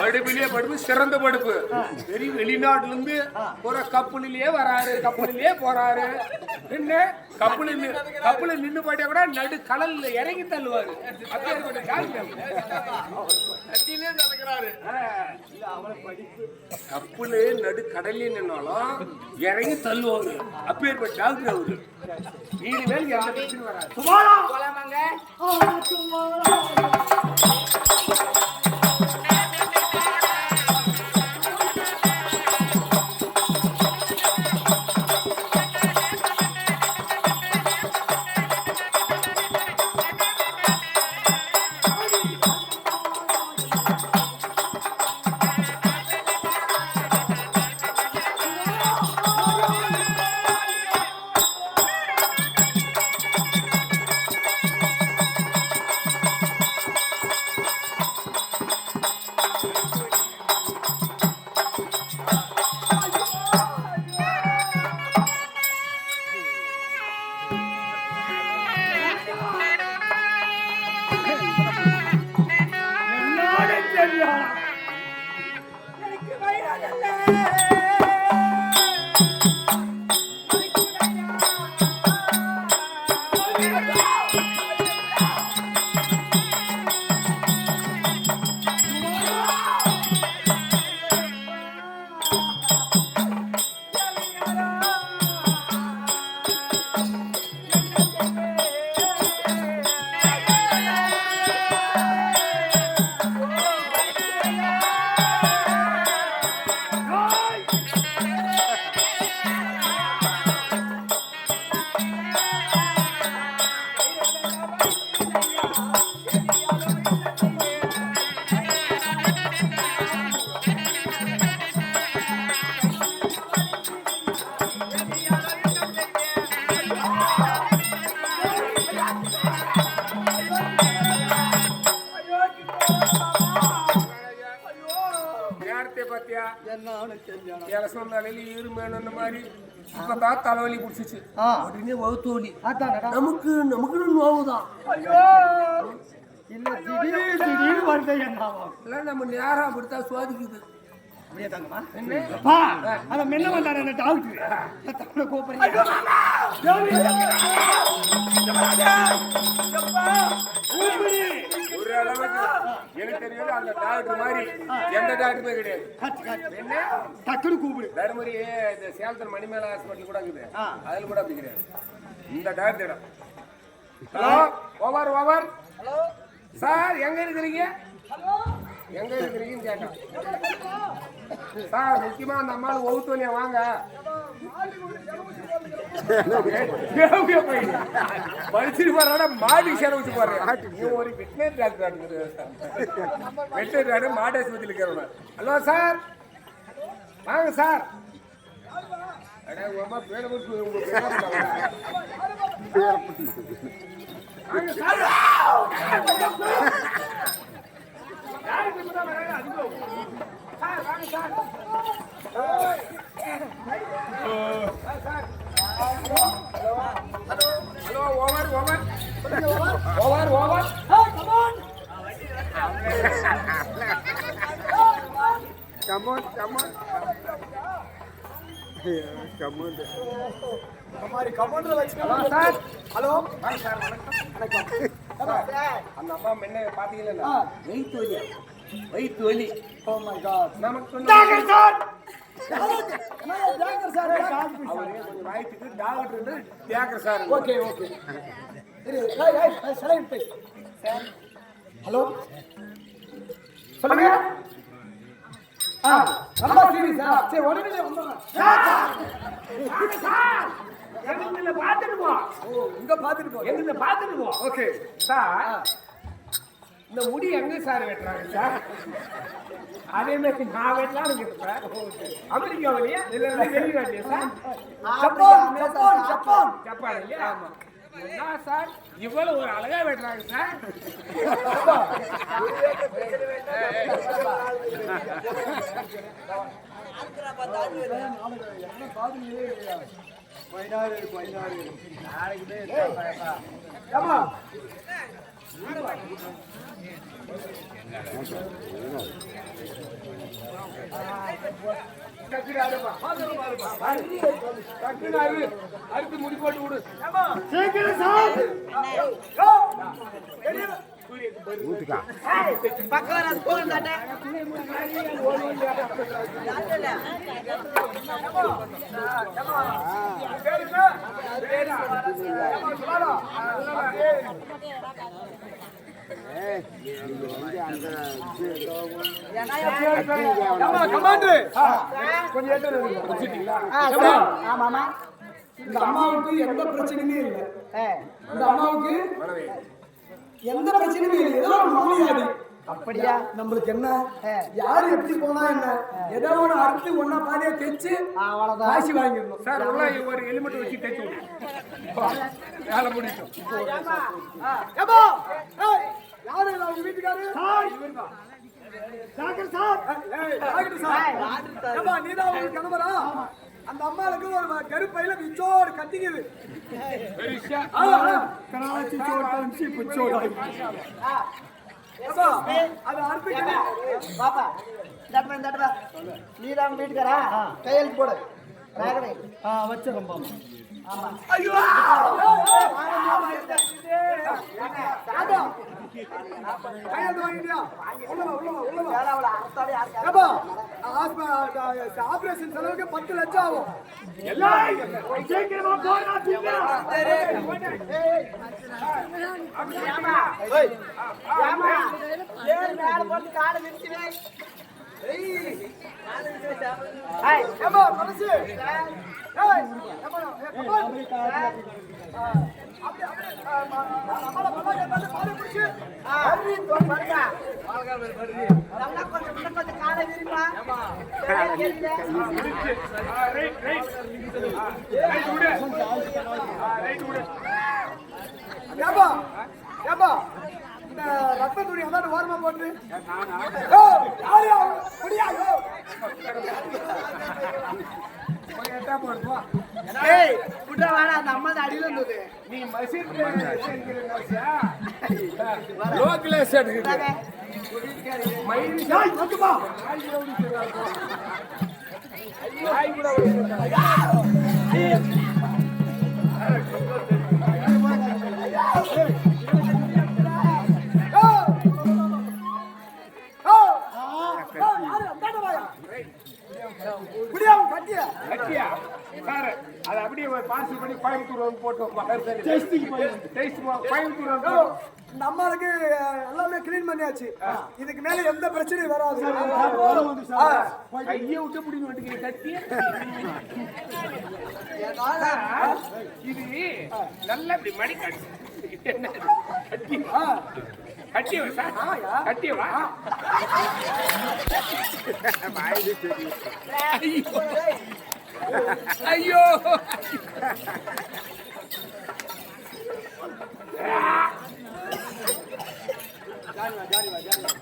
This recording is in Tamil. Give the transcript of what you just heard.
படிப்பிலேயே படிப்பு சிறந்த படிப்பு. பெரிய வெளிநாட்டுல இருந்து ஒரு கப்பலிலேயே வராரு கப்பலிலேயே போறாரு. என்ன கப்பல் கப்பல நின்னு போயிட்டா கூட நடு கடல்ல இறங்கி தள்ளுவாரு. கப்பலு நடு கடல்ல நின்னாலும் இறங்கி தள்ளுவாரு. அப்பேற்பட்ட டாக்டர் அவரு இனிமேல் எந்த பிரச்சனையும் வராது. போலாமாங்க? என்ன தலையில இருமேனு மாதிரி இப்பதான் தலைவலி பிடிச்சிச்சு. உடனே வகுத்து வலி. அதானடா. நமக்கு நமக்கு நோவுதான் ஐயோ. இல்ல திடீர் திடீர் வருது நம்ம நேரம் அப்படித்தான் சோதிக்குது. அப்படியே தாங்கம்மா. அத முன்ன வந்தாரு அந்த டாக்டர் அளவுக்கு எனக்கு தெரியாது அந்த டாக்டர் மாதிரி எந்த டாக்டருமே கிடையாது. டக்குனு கூப்பிடு. தருமபுரி இந்த சேலத்தில் மணிமேல ஹாஸ்பிட்டல் கூட இருக்குது. அதுல கூட அப்படி கிடையாது. இந்த doctor hello? Over over. Sir எங்க இருக்கிறீங்க? எங்க இருக்கிறீங்கன்னு கேட்டான் சார் முக்கியமா அந்த அம்மாள் ஒவ்வொருத்தோனியா வாங்க. படிச்சுட்டு போறாடா மாடி செலவுச்சு போறேன் நீ ஒரு வெட்டினரி டாக்டர் வெட்டினரி டாக்டர் மாடு ஆஸ்பத்திரியில் இருக்கிறவன. Hello sir. வாங்க சார். உங்க பேரை உங்க பேரை over over over over commander வச்சு சார் ஹலோ சார் வணக்கம் அந்த அம்மா முன்ன பாத்தீங்களா வயிற்று வலி வயிற்று வலி ஓ மை காட் நமக்கு டாக்டர் சார் டாக்டர் சார் அவரே கொஞ்சம் வயிற்றுக்கு doctor Thiyagar sir okay okay ஏய் சைலண்ட் ப்ளீஸ் ஹலோ சொல்லுங்க. ஆ ரொம்ப சீரியஸா சரி உடனே வந்துடுறேன் எங்களை பார்த்துட்டு போ ஓ இங்க பாத்துட்டு போ எங்களை பார்த்துட்டு போ ஓகே சார் இந்த முடி எங்க சார் வெட்டுறாங்க சார்? அதே மாதிரி நான் வெட்டலாம்னு கேட்பேன் அமெரிக்காவிலேயே இல்லை வெளிநாட்டிலே sir? Japan Japan Japan Japan இல்லையா? என்ன சார்? இவ்வளவு ஒரு அழகா வெட்டுறாங்க சார். பதினாறு பதினாறு. ஏமா அடுத்து முடி போட்டு விடு. சீக்கிரம் இந்த அம்மாவுக்கு எந்த பிரச்சனையுமே இல்லை. இந்த அம்மாவுக்கு எந்த பிரச்சனையுமே இல்லை. ஏதோ ஒரு நோயாளி அப்படியா நம்மளுக்கு என்ன யாரு எப்படி போனா என்ன ஏதோ ஒண்ணு அறுத்து ஒன்னா பாதியா தைச்சு காசு வாங்கிடணும் சார் உள்ள ஒரு எலிமெண்ட் வச்சு தைச்சு வேலை முடிக்கும் யாரு அவங்க வீட்டுக்காரு டாக்டர் சார் ஏய், டாக்டர் சார் ஏப்பா நீதான் உங்க கணவரா அந்த அம்மாவுக்கு ஒரு கருப்பையில பிச்சோடு கத்திக்குது பிச்சோடா அறுத்துக்கிட்டு பாப்பா தட்டுவா தட்டுவா நீ தான் வீட்டுக்காரா? கையெழுத்து போடு. வச்சிடறோம் பாப்பா. ஐயோ கையெழுத்து வாங்கிட்டியா உள்ள ஆபரேஷன் செலவுக்கு பத்து லட்சம் ஆகும் காலை விரிச்சு ஏய், மனசு. ஏய், ஏப்பா, ஏ, கமான். ஆ, அப்படியே, அப்படியே, ஆ, ம- நம்மள பல்லாக்கு எடுத்தாந்து பாலை குடிச்சு. அருவி தோல் பாருங்க. நல்லா கொஞ்சம் இன்னும் கொஞ்சம் காலை விரிப்பா. சரியா கேக்குதா? ரைட் ரைட் ரைட் விடு ரைட் விடு ஏப்பா, ஏப்பா, இந்த ரத்த துணி அந்தாண்ட ஓரமா போட்டு ஓ, ஏய், விட்றா வாடா, அந்த அம்மா அடியில இருந்தது. நீ மசீத் கூட. கட்டியா? கட்டியா சார் அது அப்படியே பார்சல் பண்ணி கோயம்புத்தூர் வந்து போட்டோம் டேஸ்ட் கோயம்புத்தூர் வந்து அஹ், எல்லாமே கிளீன் பண்ணியாச்சு. இதுக்கு மேல எந்த பிரச்சனையும் வராது. கையை விட்டு பிடிக்க மாட்டேங்குது கட்டி இது நல்லா இப்படி மணி கட்டியவன் சார். கட்டியவா ஐயோ. ஜானிவா ஜானிவா ஜானிவா